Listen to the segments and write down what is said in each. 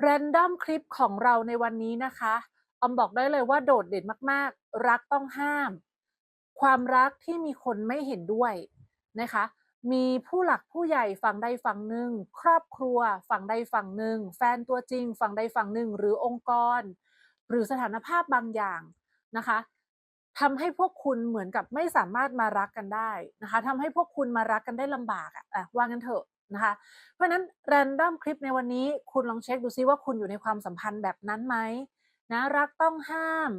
แรนดอมคลิปของเราในวันนี้นะคะออมบอกได้เลยว่าโดดเด่นมากๆ รักต้องห้าม ความรักที่มีคนไม่เห็นด้วยนะคะ มีผู้หลักผู้ใหญ่ฝั่งใดฝั่งหนึ่ง ครอบครัวฝั่งใดฝั่งหนึ่ง แฟนตัวจริงฝั่งใดฝั่งหนึ่ง หรือองค์กร หรือสถานภาพบางอย่างนะคะทำให้พวกคุณเหมือนกับไม่สามารถมารักกันได้นะคะทำให้พวกคุณมารักกันได้ลำบากอะอะว่างั้นเถอะ นะคะ เพราะนั้นแรนดอมคลิปในวันนี้คุณลองเช็คดูซิว่าคุณอยู่ในความสัมพันธ์แบบนั้นไหมนะรักต้องห้าม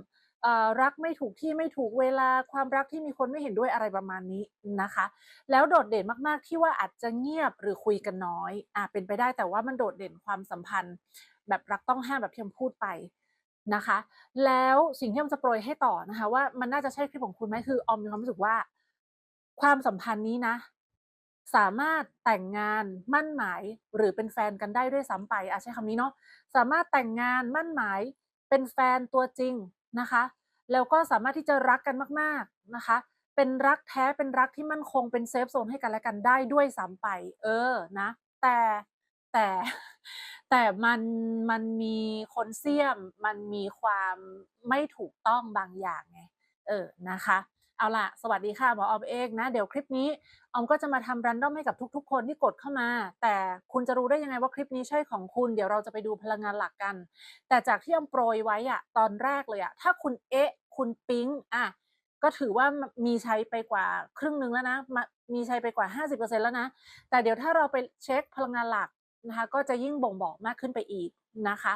รักไม่ถูกที่ไม่ถูกเวลาความรักที่มีคนไม่เห็นด้วยอะไรประมาณนี้นะคะ แล้วโดดเด่นมากๆที่ว่าอาจจะเงียบหรือคุยกันน้อยอะเป็นไปได้แต่ว่ามันโดดเด่นความสัมพันธ์ แบบรักต้องห้ามแบบที่ผมพูดไปนะคะ แล้วสิ่งที่ออมจะโปรยให้ต่อนะคะ ว่ามันน่าจะใช่คลิปของคุณไหมคือออมมีความรู้สึกว่า ความสัมพันธ์นี้นะ สามารถแต่งงานมั่นหมายหรือเป็นแฟนกันได้ด้วยซ้ำไปอาใช้คำนี้เนาะสามารถแต่งงานมั่นหมายเป็นแฟนตัวจริงนะคะ แล้วก็สามารถที่จะรักกันมากๆนะคะ เป็นรักแท้เป็นรักที่มั่นคงเป็นเซฟโซนให้กันและกันได้ด้วยซ้ำไป เออนะแต่แต่แต่มันมันมีคนเสี้ยม มันมีความไม่ถูกต้องบางอย่างไงเออนะคะ เอาล่ะสวัสดีค่ะหมอออมเองนะ เดี๋ยวคลิปนี้ออมก็จะมาทำรันดอมให้กับทุกๆ คนที่กดเข้ามา แต่คุณจะรู้ได้ยังไงว่าคลิปนี้ใช่ของคุณ เดี๋ยวเราจะไปดูพลังงานหลักกัน แต่จากที่ออมโปรยไว้อะตอนแรกเลยอะถ้าคุณเอ๊ะ คุณปิ๊งอะก็ถือว่ามีใช้ไปกว่าครึ่งหนึ่งแล้วนะม,มีใช้ไปกว่า 50%แล้วนะ แต่เดี๋ยวถ้าเราไปเช็คพลังงานหลักนะคะก็จะยิ่งบ่งบอกมากขึ้นไปอีกนะคะ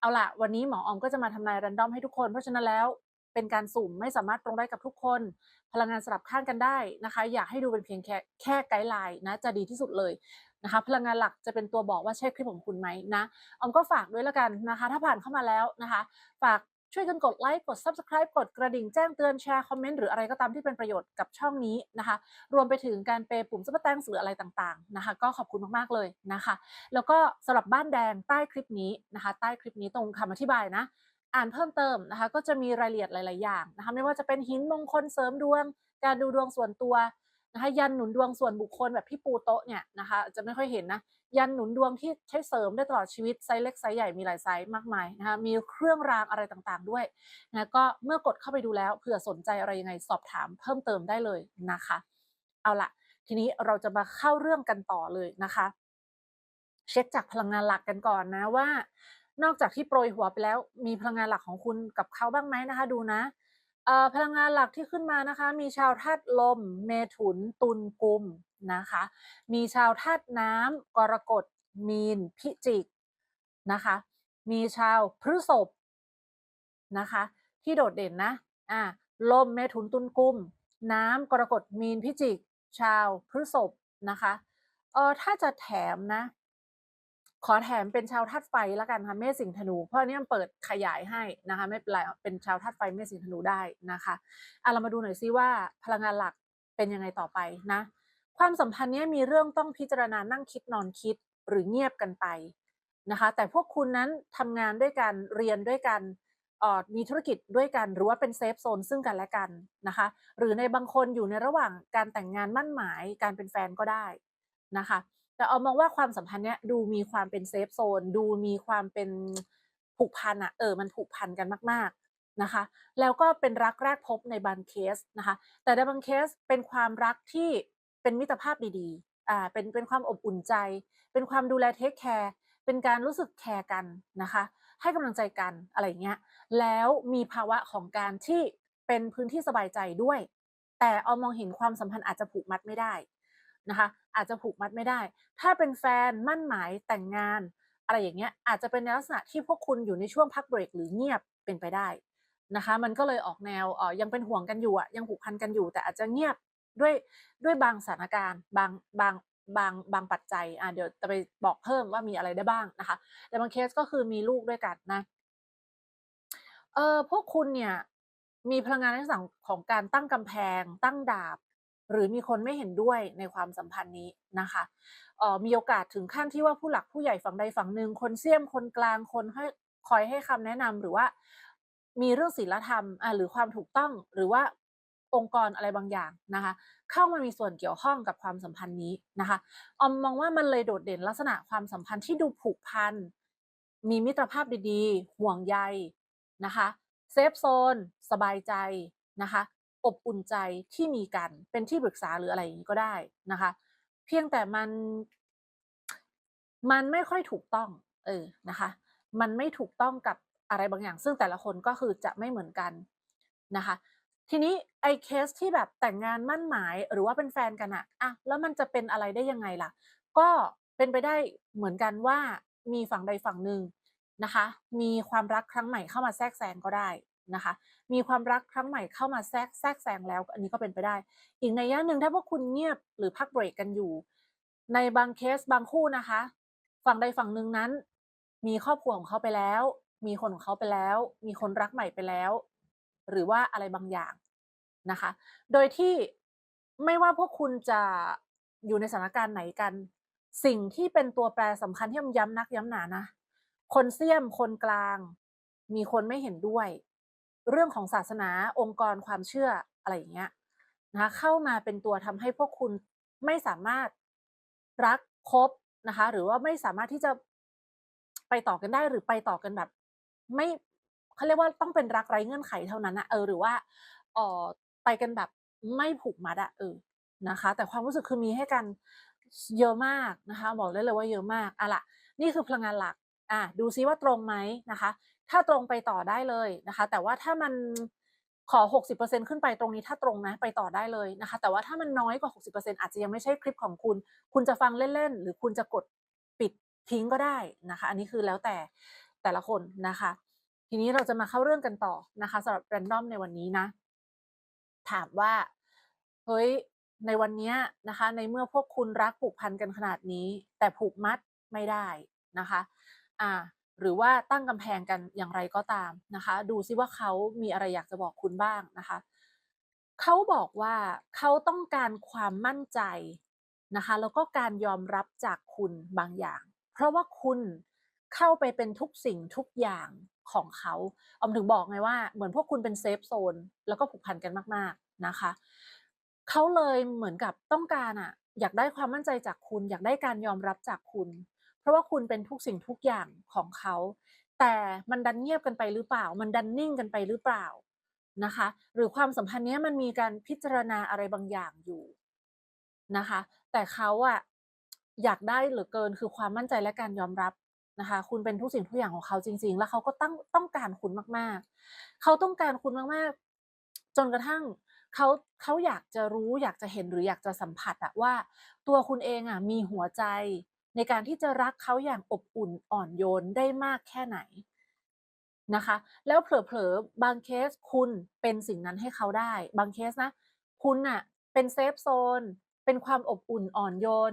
เอาล่ะ วันนี้หมอออมก็จะมาทำนายรันดอมให้ทุกคน เพราะฉะนั้นแล้ว เป็นการสุ่มไม่สามารถตรงได้กับทุกคน พลังงานสลับข้างกันได้นะคะ อยากให้ดูเป็นเพียงแค่แค่ไกด์ไลน์นะจะดีที่สุดเลยนะคะ พลังงานหลักจะเป็นตัวบอกว่าใช่คลิปของคุณไหมนะออมก็ฝากด้วยแล้วกันนะคะ ถ้าผ่านเข้ามาแล้วนะคะ ฝากช่วยกันกดไลค์กด Subscribe กดกระดิ่งแจ้งเตือนแชร์คอมเมนต์หรืออะไรก็ตามที่เป็นประโยชน์กับช่องนี้นะคะ รวมไปถึงการเปย์ปุ่มซุปเปอร์แตงหรืออะไรต่างๆนะคะ ก็ขอบคุณมากๆเลยนะคะ แล้วก็สำหรับบ้านแดงใต้คลิปนี้นะคะ ใต้คลิปนี้ตรงคำอธิบายนะ อ่านเพิ่มเติมนะคะ ก็จะมีรายละเอียดหลาย ๆ อย่างนะคะไม่ว่าจะเป็นหินมงคลเสริมดวง การดูดวงส่วนตัวนะคะยันหนุนดวงส่วนบุคคลแบบพี่ปูโต๊ะเนี่ยนะคะจะไม่ค่อยเห็นนะยันหนุนดวงที่ใช้เสริมได้ตลอดชีวิตไซส์เล็กไซส์ใหญ่มีหลายไซส์มากมายนะคะมีเครื่องรางอะไรต่างๆด้วยนะก็เมื่อกดเข้าไปดูแล้วเผื่อสนใจอะไรยังไงสอบถามเพิ่มเติมได้เลยนะคะ เอาละทีนี้เราจะมาเข้าเรื่องกันต่อเลยนะคะ เช็คจากพลังงานหลักกันก่อนนะว่า นอกจากที่โปรยหัวไปแล้ว มีพลังงานหลักของคุณกับเขาบ้างไหมนะคะ ดูนะพลังงานหลักที่ขึ้นมานะคะ มีชาวธาตุลม เมถุน ตุลกุมนะคะ มีชาวธาตุน้ำกรกฎมีน พิจิกนะคะ มีชาวพฤษภนะคะ ที่โดดเด่นนะอ่าลมเมถุนตุลกุม น้ำกรกฎมีนพิจิก ชาวพฤษภนะคะเออถ้าจะแถมนะ ขอแถมเป็นชาวธาตุไฟแล้วกันค่ะเมษสิงห์ธนู เพราะอันนี้มันเปิดขยายให้นะคะไม่เป็นไรเป็นชาวธาตุไฟเมษสิงห์ธนูได้นะคะอะเรามาดูหน่อยซิว่าพลังงานหลักเป็นยังไงต่อไปนะ ความสัมพันธ์เนี้ยมีเรื่องต้องพิจารณานั่งคิดนอนคิดหรือเงียบกันไปนะคะ แต่พวกคุณนั้นทำงานด้วยกันเรียนด้วยกันอ่อมีธุรกิจด้วยกันหรือว่าเป็นเซฟโซนซึ่งกันและกันนะคะ หรือในบางคนอยู่ในระหว่างการแต่งงานมั่นหมายการเป็นแฟนก็ได้นะคะ แต่เอามองว่าความสัมพันธ์เนี้ยดูมีความเป็นเซฟโซน ดูมีความเป็นผูกพันอะเออมันผูกพันกันมาก ๆนะคะ แล้วก็เป็นรักแรกพบในบางเคสนะคะ แต่ในบางเคสเป็นความรักที่เป็นมิตรภาพดีๆอ่าเป็นเป็นความอบอุ่นใจ เป็นความดูแลเทคแคร์เป็นการรู้สึกแคร์กันนะคะ ให้กำลังใจกันอะไรเงี้ยแล้วมีภาวะของการที่เป็นพื้นที่สบายใจด้วย แต่เอามองเห็นความสัมพันธ์อาจจะผูกมัดไม่ได้ นะคะอาจจะผูกมัดไม่ได้ ถ้าเป็นแฟนมั่นหมายแต่งงาน อะไรอย่างเงี้ยอาจจะเป็นในลักษณะที่พวกคุณอยู่ในช่วงพักเบรกหรือเงียบเป็นไปได้นะคะมันก็เลยออกแนวเออยังเป็นห่วงกันอยู่อะยังผูกพันกันอยู่ แต่อาจจะเงียบด้วยด้วยบางสถานการณ์ บางบางบางบางปัจจัยอะเดี๋ยวจะไปบอกเพิ่มว่ามีอะไรได้บ้างนะคะ แต่บางเคสก็คือมีลูกด้วยกันนะเออพวกคุณเนี่ยมีพลังงานในลักษณะของการตั้งกำแพง ตั้งดาบ หรือมีคนไม่เห็นด้วยในความสัมพันธ์นี้นะคะเอ่อมีโอกาสถึงขั้นที่ว่าผู้หลักผู้ใหญ่ฝั่งใดฝั่งหนึ่งคนเสี่ยมคนกลางคนให้คอยให้คำแนะนำหรือว่า มีเรื่องศีลธรรมอะหรือความถูกต้องหรือว่าองค์กรอะไรบางอย่างนะคะ เข้ามามีส่วนเกี่ยวข้องกับความสัมพันธ์นี้นะคะออมมองว่ามันเลยโดดเด่นลักษณะความสัมพันธ์ที่ดูผูกพันมีมิตรภาพดีๆ ห่วงใยนะคะเซฟโซน สบายใจนะคะ อบอุ่นใจที่มีกัน เป็นที่ปรึกษาหรืออะไรอย่างนี้ก็ได้นะคะ เพียงแต่มัน มันไม่ค่อยถูกต้อง เออนะคะ มันไม่ถูกต้องกับอะไรบางอย่าง ซึ่งแต่ละคนก็คือจะไม่เหมือนกันนะคะ ทีนี้ไอ้เคสที่แบบแต่งงานมั่นหมาย หรือว่าเป็นแฟนกันอะอะแล้วมันจะเป็นอะไรได้ยังไงล่ะ ก็เป็นไปได้เหมือนกันว่ามีฝั่งใดฝั่งหนึ่งนะคะ มีความรักครั้งใหม่เข้ามาแทรกแซงก็ได้ นะคะ มีความรักครั้งใหม่เข้ามาแทรกแทรกแซงแล้ว อันนี้ก็เป็นไปได้ อีกในย่าหนึ่งถ้าพวกคุณเงียบหรือพักเบรกกันอยู่ ในบางเคสบางคู่นะคะ ฝั่งใดฝั่งหนึ่งนั้น มีครอบครัวของเขาไปแล้ว มีคนของเขาไปแล้ว มีคนรักใหม่ไปแล้ว หรือว่าอะไรบางอย่างนะคะ โดยที่ไม่ว่าพวกคุณจะอยู่ในสถานการณ์ไหนกัน สิ่งที่เป็นตัวแปรสำคัญที่มันย้ำนักย้ำหนานะ คนเสี่ยมคนกลาง มีคนไม่เห็นด้วย เรื่องของศาสนาองค์กรความเชื่ออะไรอย่างเงี้ยนะคะเข้ามาเป็นตัวทำให้พวกคุณไม่สามารถรักคบนะคะ หรือว่าไม่สามารถที่จะไปต่อกันได้หรือไปต่อกันแบบ ไม่เขาเรียกว่าต้องเป็นรักไร้เงื่อนไขเท่านั้นนะเออหรือว่าเออไปกันแบบไม่ผูกมัดอะเออนะคะ แต่ความรู้สึกคือมีให้กันเยอะมากนะคะ บอกได้เลยว่าเยอะมากอะล่ะนี่คือพลังงานหลักอะดูซิว่าตรงไหมนะคะถ้าตรงไปต่อได้เลยนะคะ แต่ว่าถ้ามันขอ 60%ขึ้นไปตรงนี้ถ้าตรงนะไปต่อได้เลยนะคะ แต่ว่าถ้ามันน้อยกว่า 60%อาจจะยังไม่ใช่คลิปของคุณ คุณจะฟังเล่นๆ หรือคุณจะกดปิดทิ้งก็ได้นะคะ อันนี้คือแล้วแต่แต่ละคนนะคะ ทีนี้เราจะมาเข้าเรื่องกันต่อนะคะสำหรับแรนดอมในวันนี้นะ ถามว่า เฮ้ย ในวันนี้นะคะ ในเมื่อพวกคุณรักผูกพันกันขนาดนี้ แต่ผูกมัดไม่ได้นะคะ อ่า หรือว่าตั้งกำแพงกันอย่างไรก็ตามนะคะ ดูซิว่าเขามีอะไรอยากจะบอกคุณบ้างนะคะเขาบอกว่าเขาต้องการความมั่นใจนะคะแล้วก็การยอมรับจากคุณบางอย่าง เพราะว่าคุณเข้าไปเป็นทุกสิ่งทุกอย่างของเขาออมถึงบอกไงว่า เหมือนพวกคุณเป็นเซฟโซนแล้วก็ผูกพันกันมาก ๆนะคะเขาเลยเหมือนกับต้องการอะอยากได้ความมั่นใจจากคุณ อยากได้การยอมรับจากคุณ เพราะว่าคุณเป็นทุกสิ่งทุกอย่างของเขา แต่มันดันเงียบกันไปหรือเปล่า มันดันนิ่งกันไปหรือเปล่านะคะ หรือความสัมพันธ์นี้มันมีการพิจารณาอะไรบางอย่างอยู่นะคะ แต่เขาอะอยากได้เหลือเกินคือความมั่นใจและการยอมรับนะคะ คุณเป็นทุกสิ่งทุกอย่างของเขาจริง ๆ แล้วเขาก็ตั้งต้องการคุณมากๆ เขาต้องการคุณมากๆ จนกระทั่งเขาเขาอยากจะรู้อยากจะเห็นหรืออยากจะสัมผัสอะว่า ตัวคุณเองอะมีหัวใจ ในการที่จะรักเขาอย่างอบอุ่นอ่อนโยนได้มากแค่ไหนนะคะ แล้วเผลอๆบางเคสคุณเป็นสิ่งนั้นให้เขาได้ บางเคสนะ คุณอะเป็นเซฟโซนเป็นความอบอุ่นอ่อนโยน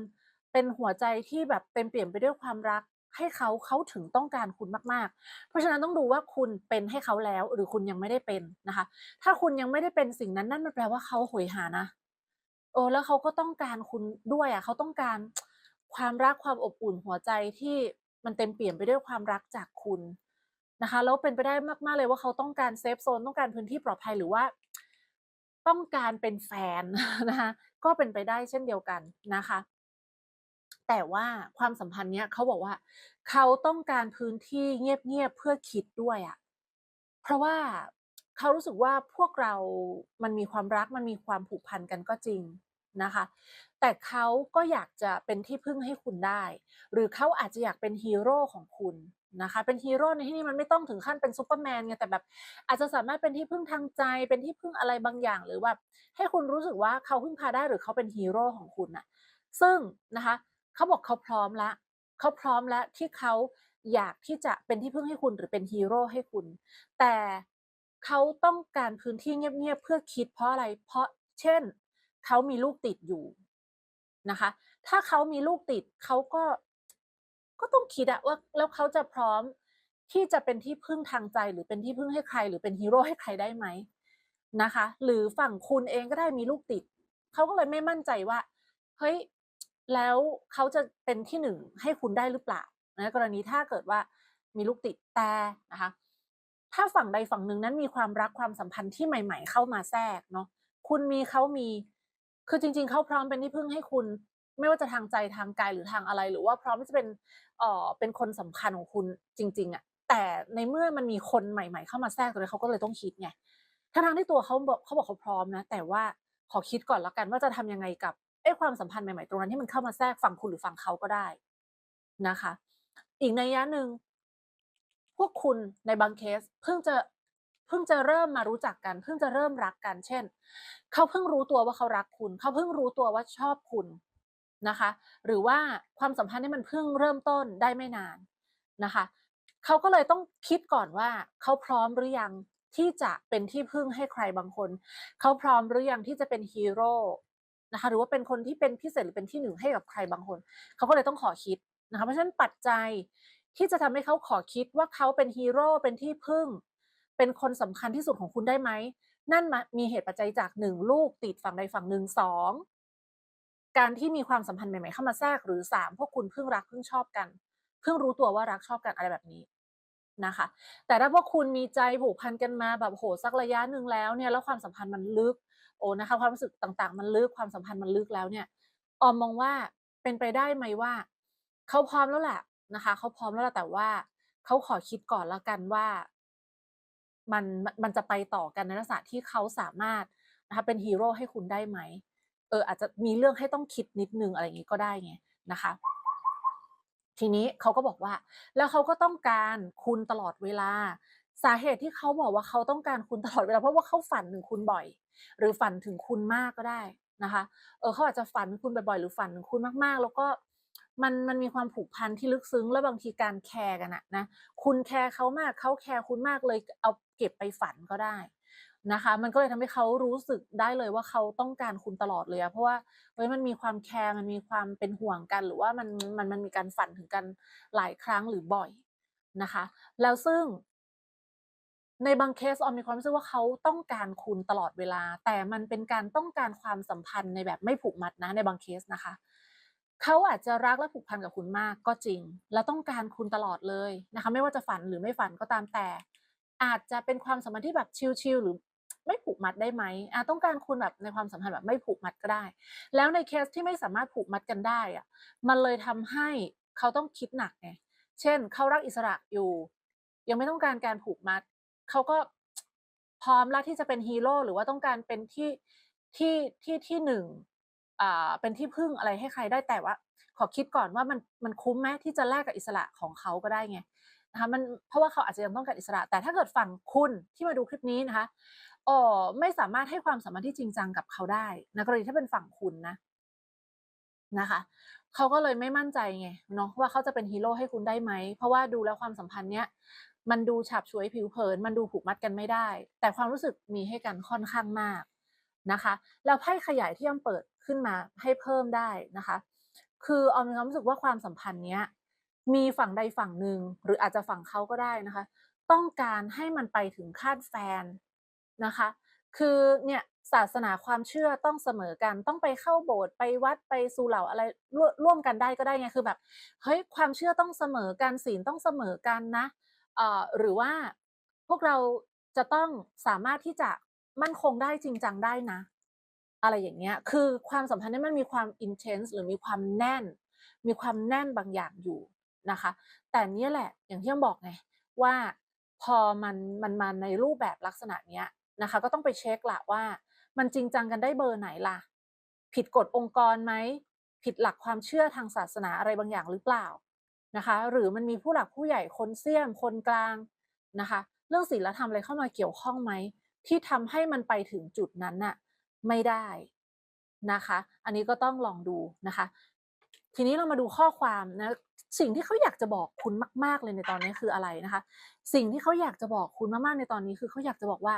เป็นหัวใจที่แบบเต็มเปี่ยมไปด้วยความรักให้เขาเขาถึงต้องการคุณมากๆ เพราะฉะนั้นต้องดูว่าคุณเป็นให้เขาแล้ว หรือคุณยังไม่ได้เป็นนะคะ ถ้าคุณยังไม่ได้เป็นสิ่งนั้นนั่นมันแปลว่าเขาโหยหานะเออแล้วเขาก็ต้องการคุณด้วยอะเขาต้องการ ความรักความอบอุ่นหัวใจที่มันเต็มเปี่ยมไปด้วยความรักจากคุณนะคะแล้วเป็นไปได้มากๆเลยว่าเขาต้องการเซฟโซนต้องการพื้นที่ปลอดภัยหรือว่า ต้องการเป็นแฟนนะคะก็เป็นไปได้เช่นเดียวกันนะคะ แต่ว่าความสัมพันธ์เนี้ยเขาบอกว่า เขาต้องการพื้นที่เงียบๆเพื่อคิดด้วยอะเพราะว่าเขารู้สึกว่าพวกเรามันมีความรักมันมีความผูกพันกันก็จริง นะคะ แต่เขาก็อยากจะเป็นที่พึ่งให้คุณได้ หรือเขาอาจจะอยากเป็นฮีโร่ของคุณนะคะ เป็นฮีโร่ในที่นี้มันไม่ต้องถึงขั้นเป็นซูเปอร์แมนไงแต่แบบอาจจะสามารถเป็นที่พึ่งทางใจ เป็นที่พึ่งอะไรบางอย่าง หรือแบบให้คุณรู้สึกว่าเขาพึ่งพาได้หรือเขาเป็นฮีโร่ของคุณน่ะซึ่งนะคะเขาบอกเขาพร้อมละเขาพร้อมแล้วที่เขาอยากที่จะเป็นที่พึ่งให้คุณหรือเป็นฮีโร่ให้คุณ แต่เขาต้องการพื้นที่เงียบๆเพื่อคิดเพราะอะไร เพราะเช่น เขามีลูกติดอยู่นะคะ ถ้าเขามีลูกติดเขาก็ก็ต้องคิดอะว่าแล้วเขาจะพร้อมที่จะเป็นที่พึ่งทางใจ หรือเป็นที่พึ่งให้ใคร หรือเป็นฮีโร่ให้ใครได้ไหมนะคะ หรือฝั่งคุณเองก็ได้มีลูกติดเขาก็เลยไม่มั่นใจว่าเฮ้ยแล้วเขาจะเป็นที่หนึ่งให้คุณได้หรือเปล่านะกรณีถ้าเกิดว่ามีลูกติดแต่นะคะถ้าฝั่งใดฝั่งหนึ่งนั้นมีความรักความสัมพันธ์ที่ใหม่ ๆ เข้ามาแทรกเนาะคุณมีเขามี คือจริง ๆ เขาพร้อมเป็นที่พึ่งให้คุณ ไม่ว่าจะทางใจทางกายหรือทางอะไร หรือว่าพร้อมที่จะเป็นเอ่อเป็นคนสำคัญของคุณจริง ๆอะแต่ในเมื่อมันมีคนใหม่ ๆ เข้ามาแทรกตรงนี้เขาก็เลยต้องคิดไงทั้งๆที่ตัวเขาบอกเขาบอกเขาพร้อมนะ แต่ว่าขอคิดก่อนแล้วกันว่าจะทำยังไงกับไอ้ความสัมพันธ์ใหม่ๆตรงนั้นที่มันเข้ามาแทรกฝั่งคุณหรือฝั่งเขาก็ได้นะคะ อีกในยยะหนึ่งพวกคุณในบางเคสเพิ่งจะ เพิ่งจะเริ่มมารู้จักกัน เพิ่งจะเริ่มรักกัน เช่น เขาเพิ่งรู้ตัวว่าเขารักคุณ เขาเพิ่งรู้ตัวว่าชอบคุณนะคะ หรือว่าความสัมพันธ์นี่มันเพิ่งเริ่มต้นได้ไม่นานนะคะ เขาก็เลยต้องคิดก่อนว่า เขาพร้อมหรือยังที่จะเป็นที่พึ่งให้ใครบางคน เขาพร้อมหรือยังที่จะเป็นฮีโร่นะคะ หรือว่าเป็นคนที่เป็นพิเศษหรือเป็นที่หนึ่งให้กับใครบางคน เขาก็เลยต้องขอคิดนะคะ เพราะฉะนั้นปัจจัยที่จะทำให้เขาขอคิดว่าเขาเป็นฮีโร่เป็นที่พึ่ง เป็นคนสำคัญที่สุดของคุณได้ไหม นั่นมามีเหตุปัจจัยจากหนึ่งลูกติดฝั่งใดฝั่งหนึ่งสองการที่มีความสัมพันธ์ใหม่ๆเข้ามาแทรกหรือสามพวกคุณเพิ่งรักเพิ่งชอบกัน เพิ่งรู้ตัวว่ารักชอบกันอะไรแบบนี้นะคะ แต่ถ้าพวกคุณมีใจผูกพันกันมาแบบโหสักระยะหนึ่งแล้วเนี่ยแล้วความสัมพันธ์มันลึกโอ้นะคะความรู้สึกต่างๆ มันลึกความสัมพันธ์มันลึกแล้วเนี่ยออมมองว่าเป็นไปได้ไหมว่าเขาพร้อมแล้วแหละนะคะเขาพร้อมแล้วแหละแต่ว่าเขาขอคิดก่อนแล้วกันว่า มันมันจะไปต่อกันในลักษณะที่เขาสามารถนะคะเป็นฮีโร่ให้คุณได้ไหมเอออาจจะมีเรื่องให้ต้องคิดนิดนึงอะไรอย่างนี้ก็ได้ไงนะคะ ทีนี้เขาก็บอกว่า แล้วเขาก็ต้องการคุณตลอดเวลา สาเหตุที่เขาบอกว่าเขาต้องการคุณตลอดเวลาเพราะว่าเขาฝันถึงคุณบ่อย หรือฝันถึงคุณมากก็ได้นะคะ เออเขาอาจจะฝันคุณบ่อยๆ หรือฝันถึงคุณมากๆ แล้วก็ มันมันมีความผูกพันที่ลึกซึ้ง แล้วบางทีการแคร์กันอะนะคุณแคร์เขามากเขาแคร์คุณมากเลยเอาเก็บไปฝันก็ได้นะคะ มันก็เลยทำให้เขารู้สึกได้เลยว่าเขาต้องการคุณตลอดเลยอะเพราะว่าเฮ้ยมันมีความแคร์มันมีความเป็นห่วงกัน หรือว่ามันมันมันมีการฝันถึงกันหลายครั้งหรือบ่อยนะคะ แล้วซึ่งในบางเคสออมมีความรู้สึกว่าเขาต้องการคุณตลอดเวลา แต่มันเป็นการต้องการความสัมพันธ์ในแบบไม่ผูกมัดนะในบางเคสนะคะ เขาอาจจะรักและผูกพันกับคุณมากก็จริง และต้องการคุณตลอดเลยนะคะไม่ว่าจะฝันหรือไม่ฝันก็ตามแต่ อาจจะเป็นความสัมพันธ์ที่แบบชิลๆหรือไม่ผูกมัดได้ไหมอาต้องการคุณแบบในความสัมพันธ์แบบไม่ผูกมัดก็ได้ แล้วในเคสที่ไม่สามารถผูกมัดกันได้อะมันเลยทำให้เขาต้องคิดหนักไงเช่นเขารักอิสระอยู่ ยังไม่ต้องการการผูกมัดเขาก็พร้อมแล้วที่จะเป็นฮีโร่หรือว่าต้องการเป็นที่ที่ที่ที่หนึ่ง เป็นที่พึ่งอะไรให้ใครได้แต่ว่า ขอคิดก่อนว่ามันมันคุ้มไหมที่จะแลกกับอิสระของเขาก็ได้ไงนะคะมันเพราะว่าเขาอาจจะยังต้องการอิสระ แต่ถ้าเกิดฝั่งคุณที่มาดูคลิปนี้นะคะอ๋อไม่สามารถให้ความสัมพันธ์ที่จริงจังกับเขาได้นะกรณีถ้าเป็นฝั่งคุณนะนะคะเขาก็เลยไม่มั่นใจไงเนาะว่าเขาจะเป็นฮีโร่ให้คุณได้ไหม เพราะว่าดูแล้วความสัมพันธ์เนี้ยมันดูฉาบฉวยผิวเผิน มันดูผูกมัดกันไม่ได้ แต่ความรู้สึกมีให้กันค่อนข้างมากนะคะ แล้วไพ่ขยายที่ยอมเปิด ขึ้นมาให้เพิ่มได้นะคะ คือออมมีความรู้สึกว่าความสัมพันธ์เนี้ยมีฝั่งใดฝั่งหนึ่งหรืออาจจะฝั่งเขาก็ได้นะคะ ต้องการให้มันไปถึงขั้นแฟนนะคะ คือเนี่ยศาสนาความเชื่อต้องเสมอกันต้องไปเข้าโบสถ์ไปวัดไปสู่เหล่าอะไรร่วร่วมกันได้ก็ได้ไงคือแบบเฮ้ยความเชื่อต้องเสมอกันศีลต้องเสมอกันนะเอ่อหรือว่าพวกเราจะต้องสามารถที่จะมั่นคงได้จริงจังได้นะ อะไรอย่างเงี้ย คือความสัมพันธ์นี้มันมีความ intense หรือมีความแน่น มีความแน่นบางอย่างอยู่นะคะ แต่เนี้ยแหละอย่างที่อ้อมบอกไงว่าพอมันมันมาในรูปแบบลักษณะเนี้ยนะคะ ก็ต้องไปเช็คละว่า มันจริงจังกันได้เบอร์ไหนล่ะ ผิดกฎองค์กรไหมผิดหลักความเชื่อทางศาสนาอะไรบางอย่างหรือเปล่านะคะ หรือมันมีผู้หลักผู้ใหญ่คนเสี่ยมคนกลางนะคะ เรื่องศีลธรรมอะไรเข้ามาเกี่ยวข้องไหมที่ทำให้มันไปถึงจุดนั้นน่ะ ไม่ได้นะคะ อันนี้ก็ต้องลองดูนะคะ ทีนี้เรามาดูข้อความนะสิ่งที่เขาอยากจะบอกคุณมาก ๆ เลยในตอนนี้คืออะไรนะคะ สิ่งที่เขาอยากจะบอกคุณมากๆในตอนนี้คือเขาอยากจะบอกว่า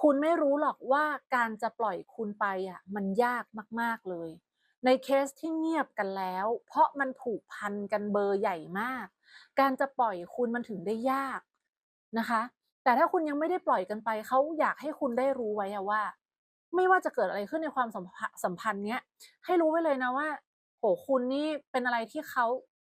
คุณไม่รู้หรอกว่าการจะปล่อยคุณไปอะมันยากมาก ๆเลย ในเคสที่เงียบกันแล้ว เพราะมันผูกพันกันเบอร์ใหญ่มาก การจะปล่อยคุณมันถึงได้ยากนะคะ แต่ถ้าคุณยังไม่ได้ปล่อยกันไปเขาอยากให้คุณได้รู้ไว้อะว่า ไม่ว่าจะเกิดอะไรขึ้นในความสัมพัสัมพันธ์เนี้ยให้รู้ไว้เลยนะว่าโหคุณนี่เป็นอะไรที่เขา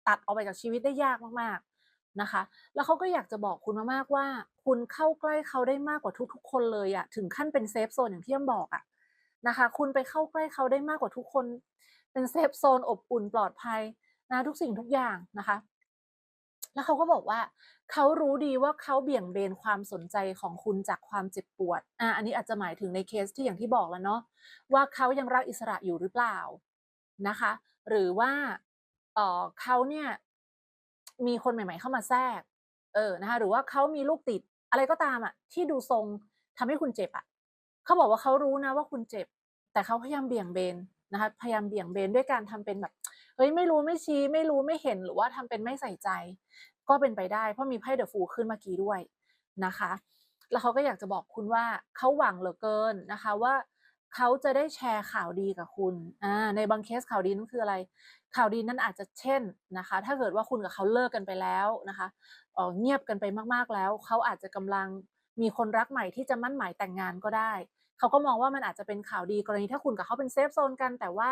ตัดออกไปจากชีวิตได้ยากมากๆนะคะ แล้วเขาก็อยากจะบอกคุณมากๆว่า คุณเข้าใกล้เขาได้มากกว่าทุกๆ คนเลยอะถึงขั้นเป็นเซฟโซนอย่างที่อ้อมบอกอะนะคะ คุณไปเข้าใกล้เขาได้มากกว่าทุกคน เป็นเซฟโซนอบอุ่นปลอดภัยนะทุกสิ่งทุกอย่างนะคะ แล้วเขาก็บอกว่า เขารู้ดีว่าเขาเบี่ยงเบนความสนใจของคุณจากความเจ็บปวดอะอันนี้อาจจะหมายถึงในเคสที่อย่างที่บอกแล้วเนาะว่าเขายังรักอิสระอยู่หรือเปล่านะคะ หรือว่าเออเขาเนี่ยมีคนใหม่ ๆ เข้ามาแทรก เออนะคะ หรือว่าเขามีลูกติดอะไรก็ตามอะที่ดูทรงทำให้คุณเจ็บอะเขาบอกว่าเขารู้นะว่าคุณเจ็บ แต่เขาพยายามเบี่ยงเบนนะคะ พยายามเบี่ยงเบนด้วยการทำเป็นแบบ เฮ้ยไม่รู้ไม่ชี้ไม่รู้ไม่เห็นหรือว่าทำเป็นไม่ใส่ใจ ก็เป็นไปได้เพราะมีไพ่เดอะฟูขึ้นเมื่อกี้ด้วยนะคะ แล้วเขาก็อยากจะบอกคุณว่าเขาหวังเหลือเกินนะคะว่าเขาจะได้แชร์ข่าวดีกับคุณอ่าในบางเคสข่าวดีนั่นคืออะไร ข่าวดีนั้นอาจจะเช่นนะคะ ถ้าเกิดว่าคุณกับเขาเลิกกันไปแล้วนะคะเออเงียบกันไปมากๆแล้วเขาอาจจะกำลังมีคนรักใหม่ที่จะมั่นหมายแต่งงานก็ได้ เขาก็มองว่ามันอาจจะเป็นข่าวดีกรณีถ้าคุณกับเขาเป็นเซฟโซนกัน แต่ว่า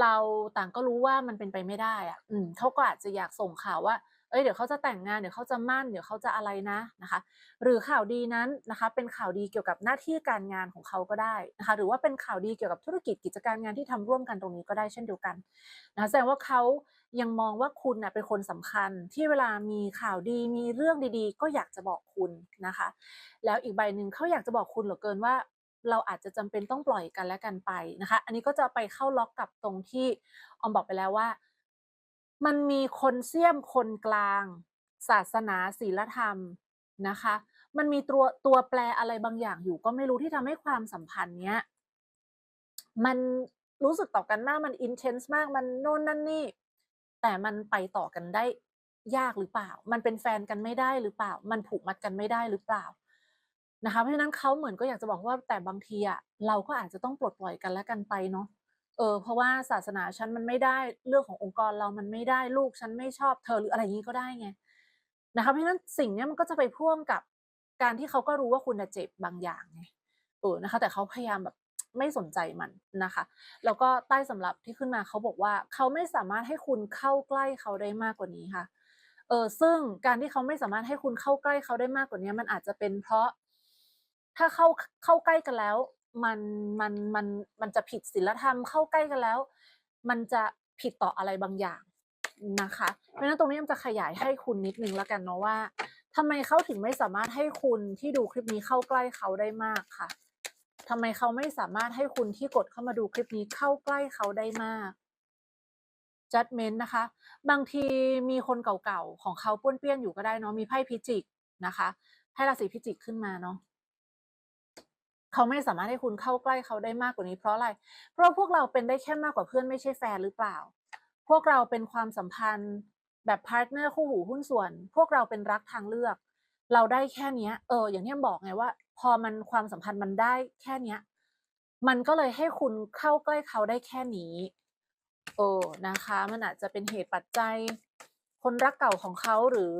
เราต่างก็รู้ว่ามันเป็นไปไม่ได้อะอืมเขาก็อาจจะอยากส่งข่าวว่า เอ้ยเดี๋ยวเขาจะแต่งงานเดี๋ยวเขาจะมั่นเดี๋ยวเขาจะอะไรนะนะคะ หรือข่าวดีนั้นนะคะ เป็นข่าวดีเกี่ยวกับหน้าที่การงานของเขาก็ได้นะคะ หรือว่าเป็นข่าวดีเกี่ยวกับธุรกิจกิจการงานที่ทำร่วมกันตรงนี้ก็ได้เช่นเดียวกันนะแสดงว่าเขายังมองว่าคุณนะเป็นคนสำคัญที่เวลามีข่าวดีมีเรื่องดีๆ ก็อยากจะบอกคุณนะคะ แล้วอีกใบหนึ่งเขาอยากจะบอกคุณเหลือเกินว่า เราอาจจะจำเป็นต้องปล่อยกันและกันไปนะคะ อันนี้ก็จะไปเข้าล็อกกับตรงที่ออมบอกไปแล้วว่า มันมีคนเสี้ยมคนกลาง ศาสนาศีลธรรมนะคะ มันมีตัวตัวแปรอะไรบางอย่างอยู่ ก็ไม่รู้ที่ทำให้ความสัมพันธ์เนี้ยมันรู้สึกต่อกันมากมันอินเทนส์มากมันโน่นนั่นนี่ แต่มันไปต่อกันได้ยากหรือเปล่า มันเป็นแฟนกันไม่ได้หรือเปล่า มันผูกมัดกันไม่ได้หรือเปล่า นะคะเพราะฉะนั้นเขาเหมือนก็อยากจะบอกว่าแต่บางทีอะเราก็อาจจะต้องปลดปล่อยกันและกันไปเนาะเออเพราะว่าศาสนาฉันมันไม่ได้เรื่องขององค์กรเรามันไม่ได้ลูกฉันไม่ชอบเธอหรืออะไรอย่างนี้ก็ได้ไงนะคะเพราะฉะนั้นสิ่งนี้มันก็จะไปพ่วงกับการที่เขาก็รู้ว่าคุณน่ะเจ็บบางอย่างไงเออนะคะ แต่เขาพยายามแบบไม่สนใจมันนะคะ แล้วก็ใต้สำหรับที่ขึ้นมาเขาบอกว่า เขาไม่สามารถให้คุณเข้าใกล้เขาได้มากกว่านี้ค่ะเออซึ่งการที่เขาไม่สามารถให้คุณเข้าใกล้เขาได้มากกว่านี้ มันอาจจะเป็นเพราะ ถ้าเข้าเข้าใกล้กันแล้ว มันมันมันมันจะผิดศีลธรรมเข้าใกล้กันแล้ว มันจะผิดต่ออะไรบางอย่างนะคะ เพราะฉะนั้นตรงนี้มันจะขยายให้คุณนิดนึงแล้วกันเนาะว่าทำไมเขาถึงไม่สามารถให้คุณที่ดูคลิปนี้เข้าใกล้เขาได้มากค่ะทำไมเขาไม่สามารถให้คุณที่กดเข้ามาดูคลิปนี้เข้าใกล้เขาได้มาก judgment นะคะ บางทีมีคนเก่าๆของเขาป้วนเปี้ยนอยู่ก็ได้เนาะมีไพ่พิจิกนะคะไพ่ราศีพิจิกขึ้นมาเนาะ เขาไม่สามารถให้คุณเข้าใกล้เขาได้มากกว่านี้เพราะอะไร เพราะพวกเราเป็นได้แค่มากกว่าเพื่อนไม่ใช่แฟนหรือเปล่า พวกเราเป็นความสัมพันธ์แบบพาร์ทเนอร์คู่หูหุ้นส่วน พวกเราเป็นรักทางเลือก เราได้แค่เนี้ยเออ อย่างที่บอกไงว่า พอมันความสัมพันธ์มันได้แค่เนี้ย มันก็เลยให้คุณเข้าใกล้เขาได้แค่นี้เออนะคะ มันอาจจะเป็นเหตุปัจจัย คนรักเก่าของเขาหรือ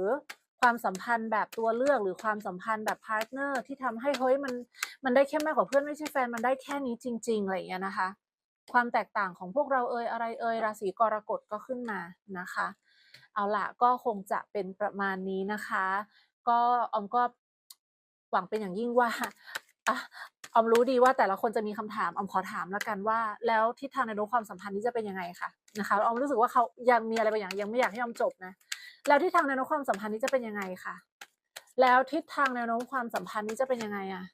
ความสัมพันธ์แบบตัวเลือกหรือความสัมพันธ์แบบพาร์ทเนอร์ที่ทำให้เฮ้ยมันมันได้แค่มากกว่าเพื่อนไม่ใช่แฟนมันได้แค่นี้จริง ๆอะไรอย่างเงี้ยนะคะ ความแตกต่างของพวกเราเอ่ยอะไรเอ่ยราศีกรกฎก็ขึ้นมานะคะ เอาล่ะก็คงจะเป็นประมาณนี้นะคะ ก็ออมก็หวังเป็นอย่างยิ่งว่าอออมรู้ดีว่าแต่ละคนจะมีคำถามออมขอถามแล้วกันว่า แล้วทิศทางในโน้มความสัมพันธ์นี้จะเป็นยังไงคะนะคะออมรู้สึกว่าเขายังมีอะไรบางอย่างยังไม่อยากให้ออมจบนะ แล้วทิศทางแนวโน้มความสัมพันธ์นี้จะเป็นยังไงคะ แล้วทิศทางแนวโน้มความสัมพันธ์นี้จะเป็นยังไงอะ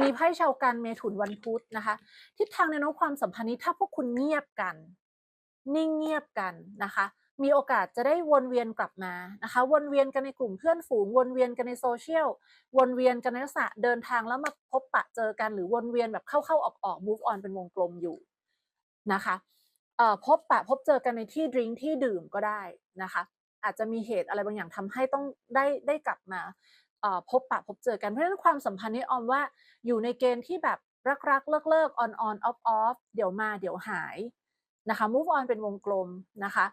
มีไพ่ชาวกันเมถุนวันพุธนะคะ ทิศทางแนวโน้มความสัมพันธ์นี้ถ้าพวกคุณเงียบกัน นิ่งเงียบกันนะคะ มีโอกาสจะได้วนเวียนกลับมานะคะ วนเวียนกันในกลุ่มเพื่อนฝูง วนเวียนกันในโซเชียลวนเวียนกันในลักษณะเดินทางแล้วมาพบปะเจอกันหรือวนเวียนแบบเข้าๆออกๆ move on เป็นวงกลมอยู่ นะคะเอ่อพบปะพบเจอกันในที่ดริงที่ดื่มก็ได้นะคะ อาจจะมีเหตุอะไรบางอย่างทำให้ต้องได้ได้กลับมาเอ่อพบปะพบเจอกันเพราะฉะนั้นความสัมพันธ์นี้ออมว่าอยู่ในเกณฑ์ที่แบบรักรักเลิกเลิก on on off off เดี๋ยวมาเดี๋ยวหายนะคะ move on เป็นวงกลมนะคะ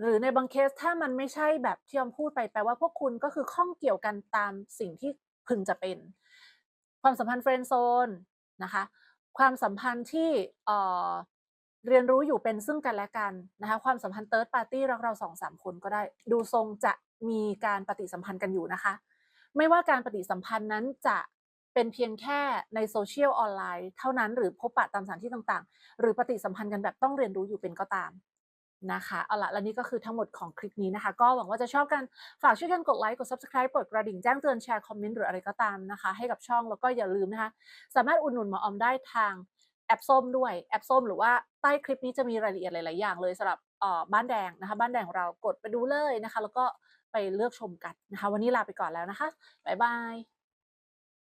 หรือในบางเคสถ้ามันไม่ใช่แบบที่ออมพูดไปแปลว่าพวกคุณก็คือข้องเกี่ยวกันตามสิ่งที่พึงจะเป็น ความสัมพันธ์เฟรนด์โซนนะคะ ความสัมพันธ์ที่เอ่อ เรียนรู้อยู่เป็นซึ่งกันและกันนะคะความสัมพันธ์เติร์ดปาร์ตี้รักเราสองสามคนก็ได้ ดูทรงจะมีการปฏิสัมพันธ์กันอยู่นะคะ ไม่ว่าการปฏิสัมพันธ์นั้นจะเป็นเพียงแค่ในโซเชียลออนไลน์เท่านั้นหรือพบปะตามสถานที่ต่างๆ หรือปฏิสัมพันธ์กันแบบต้องเรียนรู้อยู่เป็นก็ตามนะคะเอาละและนี่ก็คือทั้งหมดของคลิปนี้นะคะ ก็หวังว่าจะชอบกันฝากช่วยกันกดไลค์กด subscribe กดกระดิ่งแจ้งเตือนแชร์คอมเมนต์หรืออะไรก็ตามนะคะ ให้กับช่องแล้วก็อย่าลืมนะคะ สามารถอุดหนุนหมอออมได้ทาง แอปส้มด้วยแอปส้มหรือว่าใต้คลิปนี้จะมีรายละเอียดหลาย ๆ อย่างเลยสำหรับบ้านแดงนะคะ บ้านแดงของเรากดไปดูเลยนะคะ แล้วก็ไปเลือกชมกันนะคะ วันนี้ลาไปก่อนแล้วนะคะบ๊ายบาย